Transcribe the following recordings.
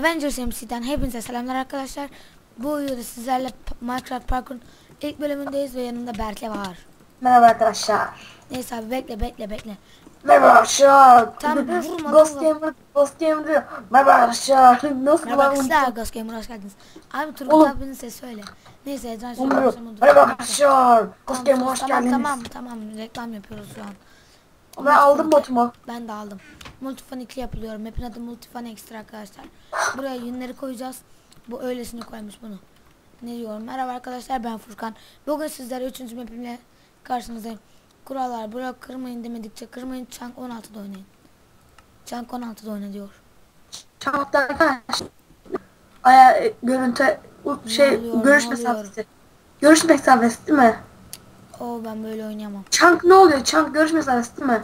Avengers MC'den hepinize selamlar arkadaşlar. Bu videoda sizlerle Minecraft Parkur'un ilk bölümündeyiz ve yanımda Berke var. Merhaba arkadaşlar. Neyse abi bekle bekle bekle. Merhaba arkadaşlar. Tam vurma Ghost. Gamer, Ghost Gamer diyor. Merhaba arkadaşlar. Nasıl Merhaba arkadaşlar Ghost Gamer hoş geldiniz. Abi Turgut Oğlum. abinin sesi öyle. Neyse Edran şöyle. Merhaba arkadaşlar. Ghost Gamer Tamam, hoş tamam, geldiniz. Tamam tamam reklam yapıyoruz şu an. Ben aldım botumu. Ben de aldım. Multifan 2 yapılıyorum. Map'in adı Multifan Extra arkadaşlar. Buraya yünleri koyacağız. Bu öylesine koymuş bunu. Ne diyorum? Merhaba arkadaşlar ben Furkan. Bugün sizlere 3. map'imle karşınızdayım. Kurallar buraya kırmayın demedikçe kırmayın. Chunk 16'da oynayın. Chunk 16'da oyna diyor. Çabuk arkadaşlar. Aya görüntü şey oluyor, görüş mesafesi. Görüş mesafesi değil mi? Oo ben böyle oynayamam. Chunk ne oluyor? Chunk görüş mesafesi değil mi?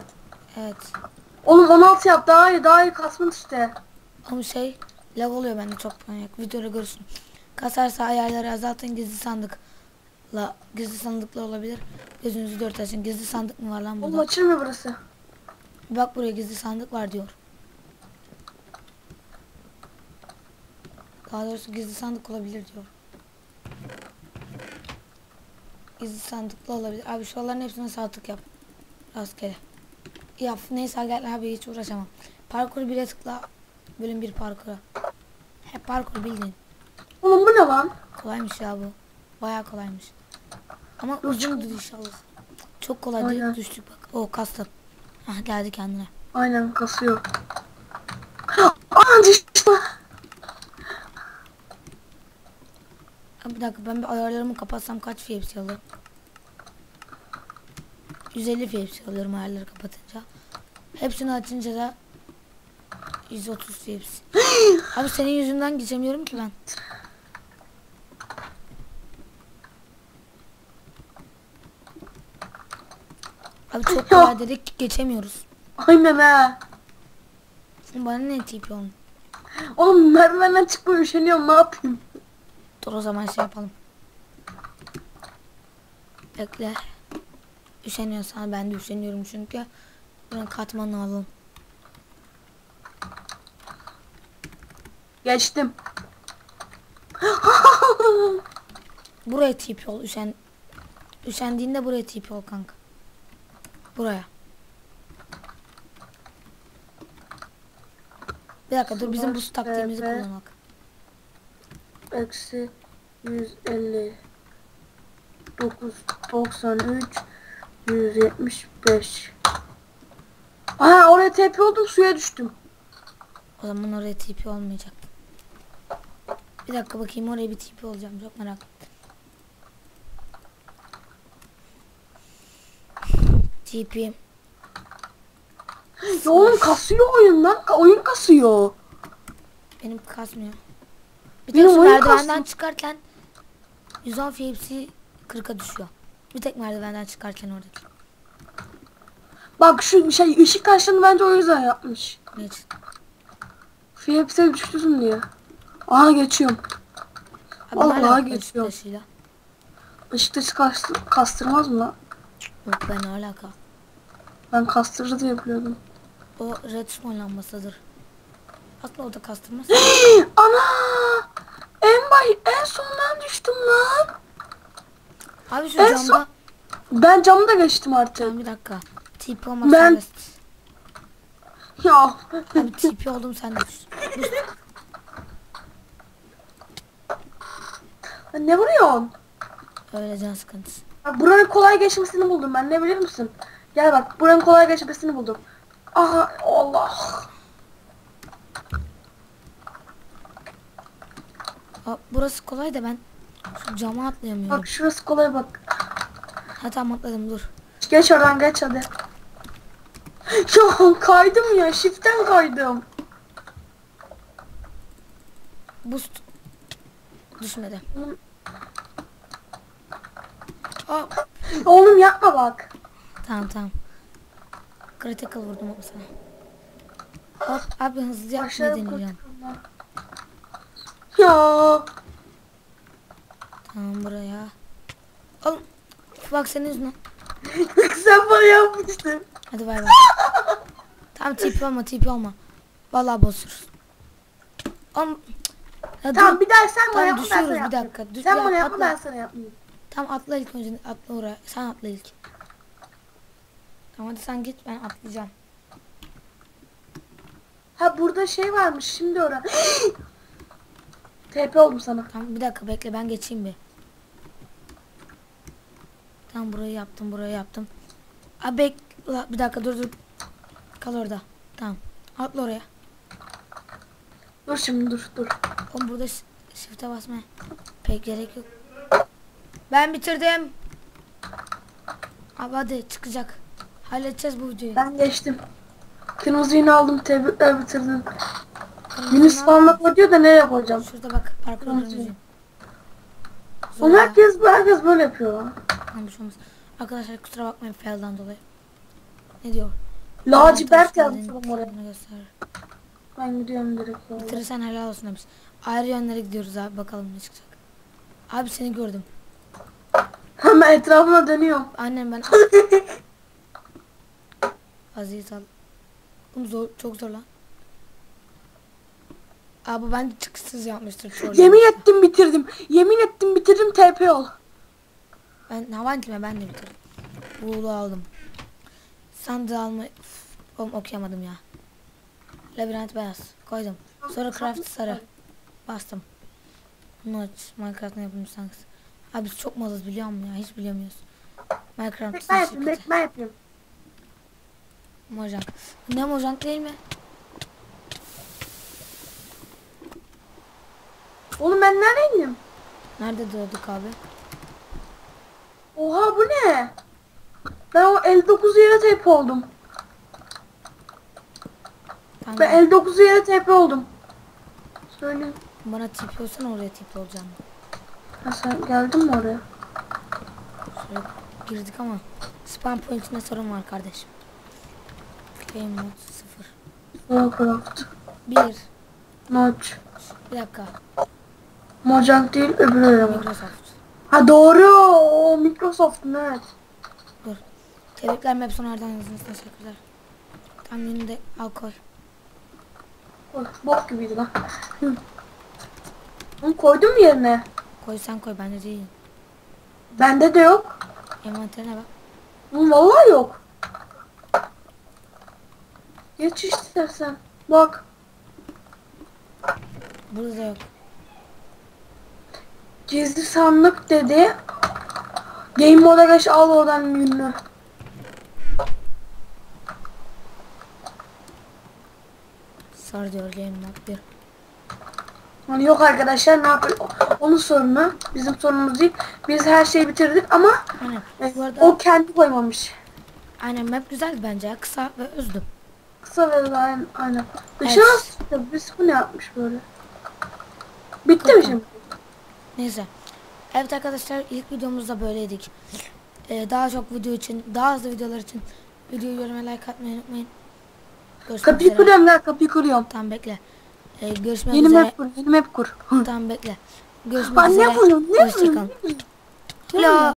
Evet. Oğlum 16 yap daha iyi daha iyi kasman işte. Ama şey lag oluyor bende çok manyak. Videoda görürsün. Kasarsa ayarları azaltın gizli sandıkla gizli sandıkla olabilir. Gözünüzü dört açın. Gizli sandık mı var lan Oğlum burada? açılmıyor burası. Bak buraya gizli sandık var diyor. Daha doğrusu gizli sandık olabilir diyor. Gizli sandıklı olabilir. Abi şuraların hepsine saltık yap. Rastgele. Yap. Neyse gel abi hiç uğraşamam. Parkur 1'e tıkla. Bölüm 1 parkura. Hep parkur bildiğin. Oğlum bu ne lan? Kolaymış ya bu. Bayağı kolaymış. Ama Dur, uzundur inşallah. Çok kolay değil Aynen. düştük bak. O kastım. Hah geldi kendine. Aynen kasıyor. Aa düştü. Ha, bir dakika ben bir ayarlarımı kapatsam kaç FPS alır? 150 FPS alıyorum ayarları kapatınca. Hepsini açınca da 130 FPS. Abi senin yüzünden geçemiyorum ki ben. Abi çok kolay dedik geçemiyoruz. Aynen ha. Bana ne tip oğlum? Oğlum merdivenden çıkmaya üşeniyorum ne yapayım? Dur o zaman şey yapalım. Bekle. Üşeniyorsan ben de üşeniyorum çünkü. Ben katmanı alalım. Geçtim. Buraya tip ol. Üşen üşendiğinde buraya tip ol kanka. Buraya. Bir dakika dur bizim bu taktiğimizi TP. Eksi 150 9 93 175 Aha oraya tepe oldum suya düştüm. O zaman oraya TP olmayacak. Bir dakika bakayım oraya bir TP olacağım çok merak ettim. TP. Ya oğlum kasıyor oyun lan. Oyun kasıyor. Benim kasmıyor. Bir Benim tek şu oyun merdivenden çıkarken 110 FPS 40'a düşüyor. Bir tek merdivenden çıkarken oradaki. Bak şu şey ışık taşlarını bence o yüzden yapmış. Ne için? Fiyepse düştüsün diye. Aha geçiyorum. Abi Vallahi hala geçiyor. taşıyla. Işık taşı kastır, kastırmaz mı lan? Yok ben alaka. Ben kastırır diye biliyordum. O redstone lambasıdır. Aslında o da kastırmaz. Ana! En baş, en sondan düştüm lan. Abi şu En camda... son- Ben camı da geçtim artık. Tamam bir dakika. TP olmak Ben-. Ya. Abi TP oldum sen de ne vuruyorsun? Öyle can sıkıntısı. Bak buranın kolay geçmesini buldum ben ne bilir misin? Gel bak buranın kolay geçmesini buldum. Aha Allah. Burası kolay da ben şu cama atlayamıyorum. Bak şurası kolay bak. Ha tamam atladım dur. Geç oradan geç hadi. Ya kaydım ya shift'ten kaydım. Boost. Düşmedi. Aa, Oğlum yapma bak. tamam tamam. Critical vurdum sana. Hop abi hızlı yap ne deneyeceğim. kurtulma. Ya. Tamam buraya. Oğlum. Bak senin yüzünden. Sen bana yapmıştın. Hadi bay bay. Tamam tipi olma tipi olma. Vallahi bozuruz. Oğlum, ya Tamam dur. bir daha sen bana Tamam, yapma ben düşüyoruz, sana bir dakika. Düş- Sen ya, bana atla. ben sana yapmayayım. Tamam atla ilk önce atla oraya. Sen atla ilk. Tamam hadi sen git ben atlayacağım. Ha burada şey varmış şimdi orada. TP oldum sana. Tamam bir dakika bekle ben geçeyim bir. Tamam burayı yaptım burayı yaptım. Abi bekle bir dakika dur dur. Kal orada. Tamam. Atla oraya. Dur şimdi dur dur. Oğlum burada shift'e basmaya pek gerek yok. Ben bitirdim. Abi hadi çıkacak. Halledeceğiz bu videoyu. Ben geçtim. Kırmızı yünü aldım tebrikler bitirdim. Ne spamla koyuyor da nereye koyacağım? Şurada bak parkur kırmızı. Oğlum Zorla. herkes, herkes böyle yapıyor. lan. Bir şey olmaz. Arkadaşlar kusura bakmayın failden dolayı. Ne diyor? Lacivert Arkadaşlar, yazmış oğlum oraya. Ben gidiyorum direkt. yolda. Bitirirsen helal olsun demiş. Ayrı yönlere gidiyoruz abi bakalım ne çıkacak. Abi seni gördüm. Hemen etrafına dönüyorum. Annem ben... Aziz al. Oğlum zor, çok zor lan. Abi ben de çıkışsız yapmıştır çoğu. Yemin ettim bitirdim. Yemin ettim bitirdim TP ol. Ben havan kime ben de bitirdim. Buğulu aldım. Sandığı alma... Üf, Oğlum okuyamadım ya. Labirent beyaz. Koydum. Sonra craft sarı. Bastım. Notch. Minecraft'ın yapımcısı hangisi? Abi biz çok malız biliyor musun ya? Hiç bilemiyoruz. Minecraft'ın Bek ben şirketi. bek ben yapayım. Mojang. Ne Mojang değil mi? Oğlum ben neredeyim? Nerede doğduk abi? Oha bu ne? Ben o 59 yere TP oldum. Tamam. Ben 59 yere TP oldum. Söyle. Bana tip olsana oraya tip olacağım. Ha sen geldin mi oraya? Şöyle girdik ama spam point'ine sorun var kardeşim. Game mode 0. Warcraft. 1. Notch. Bir dakika. Mojang değil öbürü ama. Microsoft. Ha doğru. O Microsoft'un evet. Dur. Tebrikler map sonradan yazdınız. Teşekkürler. Tam yeni de al koy. Oh, bok gibiydi lan. Hı. Onu koydum mu yerine? Koy sen koy bende değil. Bende de yok. Envanterine bak. Oğlum vallahi yok. Geç istersen. Bak. Burada da yok. Gizli sandık dedi. Game moda geç al oradan ünlü. Sar diyor game mode 1. Hani yok arkadaşlar ne yapıyor? Onun sorunu. Bizim sorunumuz değil. Biz her şeyi bitirdik ama Aynen. e, Bu arada o kendi koymamış. aynen map güzeldi bence. Kısa ve özdüm. Kısa ve aynen. aynen. Dışarı Evet. Biz bu ne yapmış böyle? Bitti mi Bakalım. şimdi? Neyse. Evet arkadaşlar ilk videomuzda böyleydik. Ee, daha çok video için, daha hızlı videolar için videoyu yoruma like atmayı unutmayın. Görüşmek Kapıyı üzere. kuruyorum gel kapıyı kuruyorum. Tamam bekle. Ee, görüşmek Yeni üzere. map kur. Yeni map kur. Tamam bekle. Görüşmek Ben üzere. ne vuruyorum? Ne Hoşçakalın. Hello.